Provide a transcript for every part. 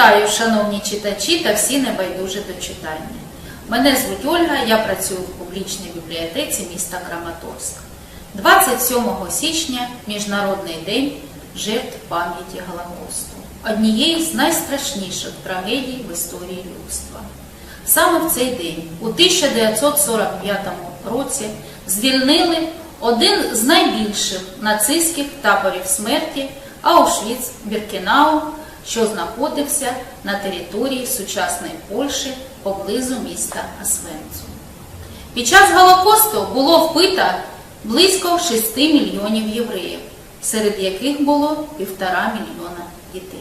Вітаю, шановні читачі та всі небайдужі до читання. Мене звуть Ольга, я працюю в публічній бібліотеці міста Краматорськ. 27 січня Міжнародний день жертв пам'яті Голокосту, однієї з найстрашніших трагедій в історії людства. Саме в цей день, у 1945 році, звільнили один з найбільших нацистських таборів смерті Аушвіц-Біркенау, що знаходився на території сучасної Польщі поблизу міста Освенцу. Під час Голокосту було вбито близько 6 мільйонів євреїв, серед яких було півтора мільйона дітей.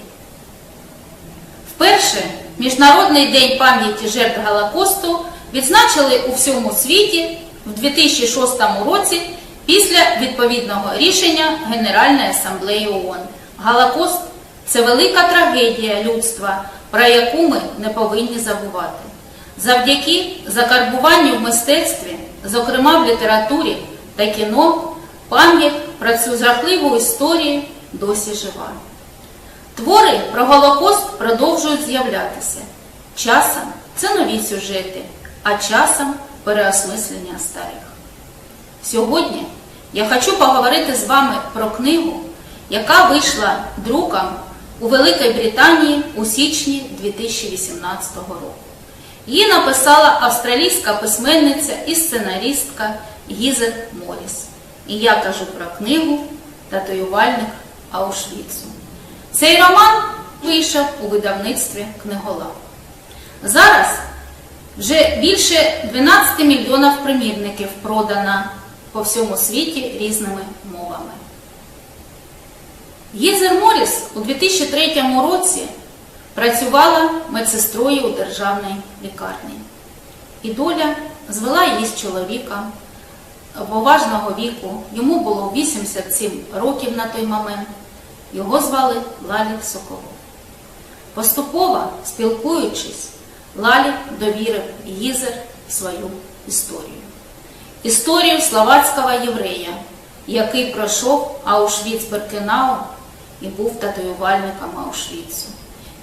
Вперше Міжнародний день пам'яті жертв Голокосту відзначили у всьому світі в 2006 році після відповідного рішення Генеральної асамблеї ООН. Голокост це велика трагедія людства, про яку ми не повинні забувати. Завдяки закарбуванню в мистецтві, зокрема в літературі та кіно, пам'ять про цю жахливу історію досі жива. Твори про Голокост продовжують з'являтися. Часом це нові сюжети, а часом переосмислення старих. Сьогодні я хочу поговорити з вами про книгу, яка вийшла друком у Великій Британії у січні 2018 року. Її написала австралійська письменниця і сценаристка Гізер Моріс. І я кажу про книгу Татуювальник Аушвіцу. Цей роман вийшов у видавництві книголав. Зараз вже більше 12 мільйонів примірників продано по всьому світі різними Гізер Моріс у 2003 році працювала медсестрою у державній лікарні. І доля звела її з чоловіком поважного віку. Йому було 87 років на той момент. Його звали Лалі Соколов. Поступово спілкуючись, Лалі довірив Гізер свою історію. Історію словацького єврея, який пройшов Аушвіц-Беркенау і був татуювальником Аушвіцу.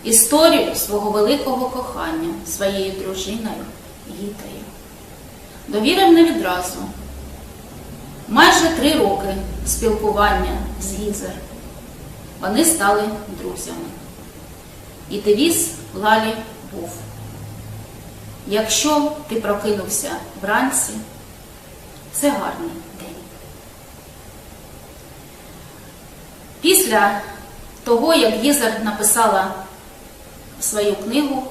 Історію свого великого кохання своєю дружиною Гітою. Довірив не відразу. Майже три роки спілкування з Гізер. Вони стали друзями. І девіз Лалі був. Якщо ти прокинувся вранці, це гарний день. Після того, як Гізер написала свою книгу,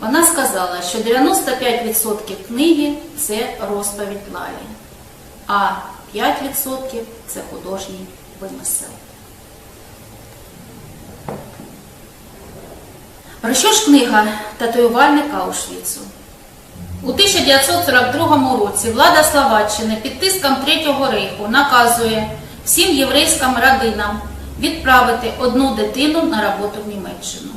вона сказала, що 95% книги це розповідь Лалі, а 5% це художній вимисел. Про що ж книга татуювальника Аушвіцу? У 1942 році влада Словаччини під тиском Третього рейху наказує всім єврейським родинам відправити одну дитину на роботу в Німеччину.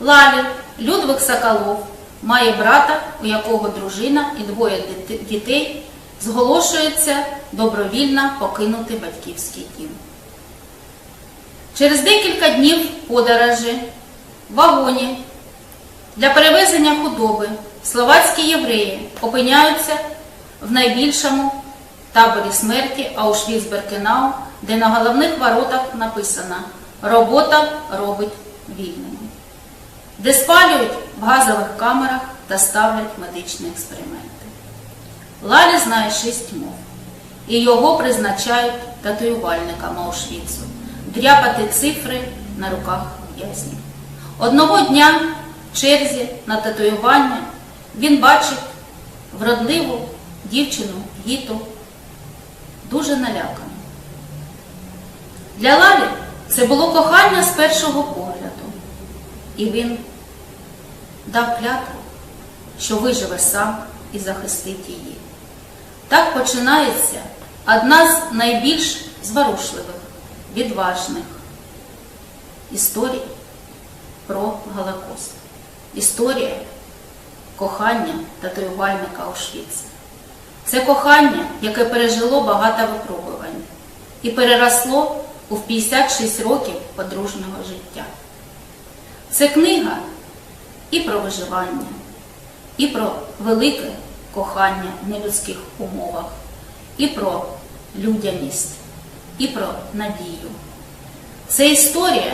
Лалі Людвиг Соколов має брата, у якого дружина і двоє дітей зголошуються добровільно покинути батьківський дім. Через декілька днів подорожі в вагоні для перевезення худоби словацькі євреї опиняються в найбільшому таборі смерті Аушвіц-Беркенау, де на головних воротах написано Робота робить вільними, де спалюють в газових камерах та ставлять медичні експерименти. Лалі знає шість мов, і його призначають татуювальникам Аушвіцу, дряпати цифри на руках в'язнів. Одного дня в черзі на татуювання він бачить вродливу дівчину Гіту, дуже налякану. Для Лалі це було кохання з першого погляду, і він дав клятву, що виживе сам і захистить її. Так починається одна з найбільш зворушливих, відважних історій про Голокост. Історія кохання татуювальника Аушвіца. Це кохання, яке пережило багато випробувань і переросло у 56 років подружнього життя. Це книга і про виживання, і про велике кохання в нелюдських умовах, і про людяність, і про надію. Це історія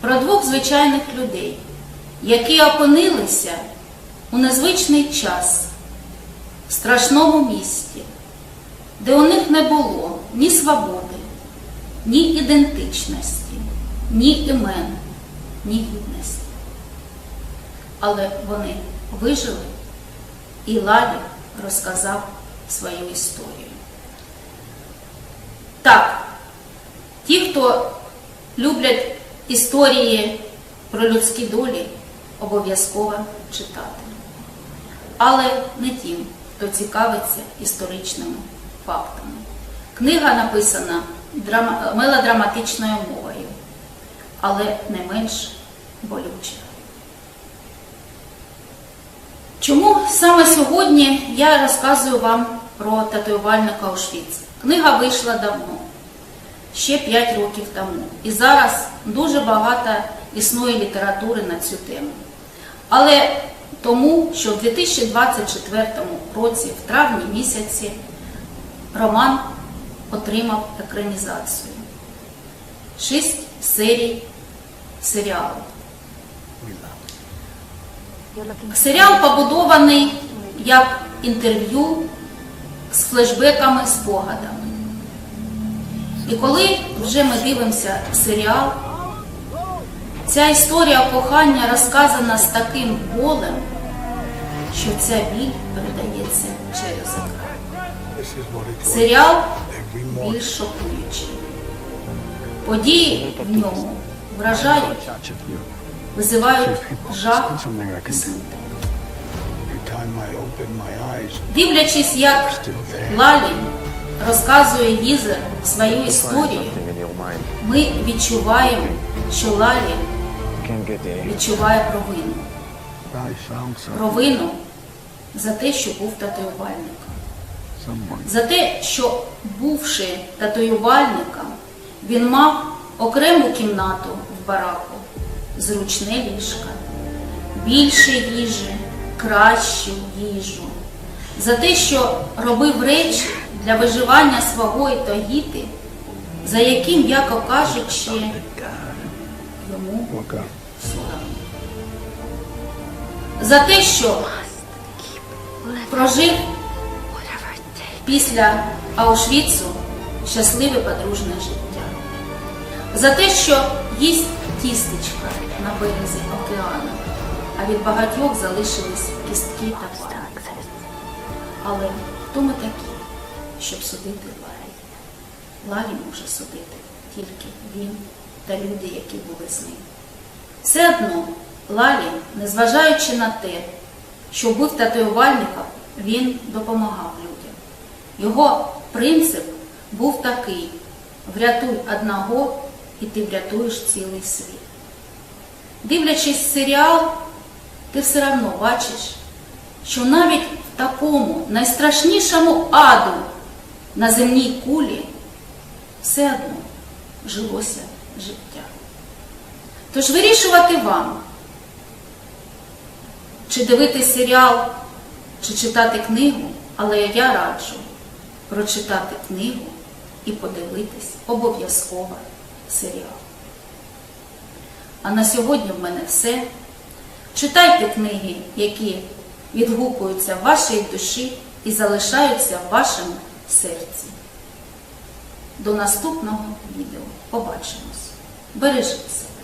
про двох звичайних людей, які опинилися у незвичний час в страшному місті, де у них не було ні свободи, ні ідентичності, ні імен, ні гідності. Але вони вижили, і Лалі розказав свою історію. Так, ті, хто люблять історії про людські долі, обов'язково читати. Але не тим, хто цікавиться історичними фактами. Книга написана драма- мелодраматичною мовою, але не менш болюча. Чому саме сьогодні я розказую вам про татуювальника Аушвіц? Книга вийшла давно, ще 5 років тому. І зараз дуже багато існує літератури на цю тему. Але тому, що в 2024 році, в травні місяці, роман отримав екранізацію. Шість серій серіалу. Серіал побудований як інтерв'ю з флешбеками, спогадами. І коли вже ми дивимося серіал, ця історія кохання розказана з таким болем, що ця біль передається через екран. Серіал більш шокуючий. Події в ньому вражають, визивають жах і Дивлячись, як Лалі розказує Гізер свою історію, ми відчуваємо, що Лалі відчуває провину. Провину за те, що був татуювальником. За те, що, бувши татуювальником, він мав окрему кімнату в бараку, зручне ліжко, більше їжі, кращу їжу. За те, що робив речі для виживання свого і Тогіти, за яким, м'яко кажучи, йому up. соромно. За те, що прожив після Аушвіцу щасливе подружне життя. За те, що їсть тістечка на березі океану, а від багатьох залишились кістки та пам'ять. Але хто ми такі, щоб судити Ларі? Ларі може судити тільки він та люди, які були з ним. Все одно Лалі, незважаючи на те, що був татуювальником, він допомагав людям. Його принцип був такий: врятуй одного, і ти врятуєш цілий світ. Дивлячись серіал, ти все одно бачиш, що навіть в такому найстрашнішому аду на земній кулі все одно жилося життя. Тож вирішувати вам, чи дивитись серіал, чи читати книгу, але я раджу прочитати книгу і подивитись обов'язково серіал. А на сьогодні в мене все. Читайте книги, які відгукуються в вашій душі і залишаються в вашому серці. До наступного відео. Побачимось. Бережіть себе.